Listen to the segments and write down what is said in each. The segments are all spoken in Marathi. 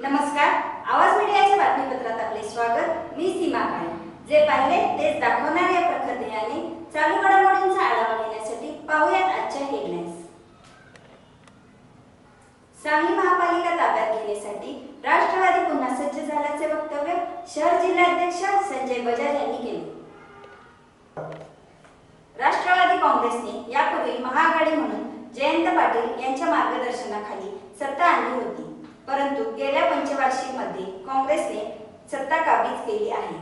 नमस्कार आवाज मीडियाच्या बातमीपत्रात आपले स्वागत. मी सीमा काळे. जे पाहिले तेच दाखवणार या प्रखर चालू घडामोडींचा आढावा घेण्यासाठी पाहूयात आजच्या हेडलाईन्स सांगली महापालिका ताब्यात घेण्यासाठी राष्ट्रवादी पुन्हा सज्ज झाल्याचे वक्तव्य शहर जिल्हाध्यक्ष संजय बजाज यांनी केले. राष्ट्रवादी काँग्रेसने यापूर्वी महाआघाडी म्हणून जयंत पाटील यांच्या मार्गदर्शनाखाली सत्ता आणली होती. परंतु गेल्या पंचवार्षिकमध्ये काँग्रेसने सत्ता काबीज केली आहे.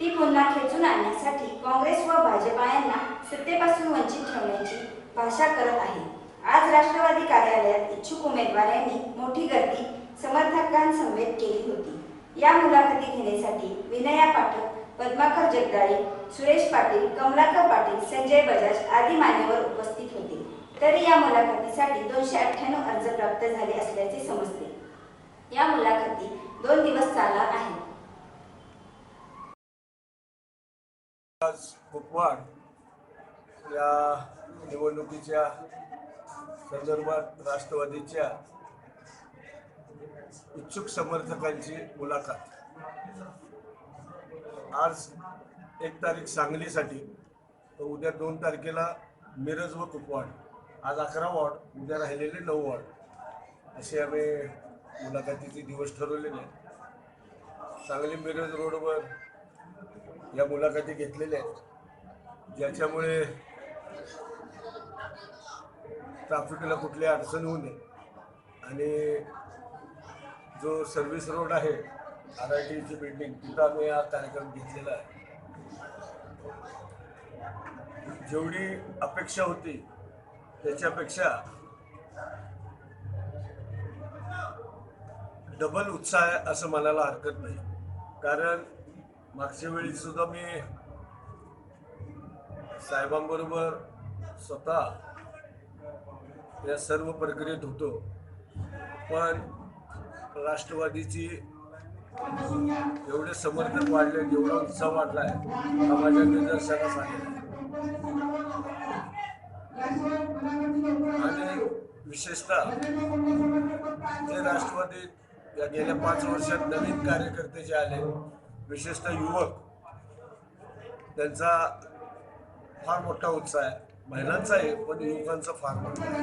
ती पुन्हा खेचून आणण्यासाठी काँग्रेस व भाजपा यांना सत्तेपासून वंचित ठेवण्याची भाषा करत आहे. आज राष्ट्रवादी कार्यालयात इच्छुक उमेदवारांनी मोठी गर्दी समर्थकांसमवेत केली होती. या मुलाखती घेण्यासाठी विनया पाठक पद्माकर जगदाळे सुरेश पाटील कमलाकर पाटील संजय बजाज आदी मान्यवर उपस्थित होते. तरी या मुलाखतीसाठी दोनशे अठ्ठ्याण्णव अर्ज प्राप्त झाले असल्याचे समजते. या मुलाखती दोन दिवस चालणार आहेत. आज कुपवाड या निवडणुकीच्या संदर्भात राष्ट्रवादीच्या इच्छुक समर्थकांची मुलाखत. आज एक तारीख सांगलीसाठी तर उद्या दोन तारखेला मिरज व कुपवाड. आज अकरा वॉर्ड उद्या राहिलेले नऊ वॉर्ड. असे आम्ही मुलाखतीचे दिवस ठरवले नाही सांगली मिरज रोडवर या मुलाखती घेतलेल्या आहेत. ज्याच्यामुळे ट्राफिकला कुठली अडचण होऊ नये. आणि जो सर्व्हिस रोड आहे आर आय टीची बिल्डिंग तिथं आम्ही हा कार्यक्रम घेतलेला आहे. जेवढी अपेक्षा होती त्याच्यापेक्षा डबल उत्साह आहे असं म्हणायला हरकत नाही. कारण मागच्या वेळी सुद्धा मी साहेबांबरोबर स्वतः या सर्व प्रक्रियेत होतो. पण राष्ट्रवादीची एवढे समर्थन वाढले एवढा उत्साह वाढला हा माझ्या निदर्शनास आलेला आणि विशेषतः जे राष्ट्रवादी या गेल्या पाच वर्षात नवीन कार्यकर्ते जे आले विशेषतः युवक त्यांचा फार मोठा उत्साह आहे. महिलांचा आहे पण युवकांचा फार मोठा आहे.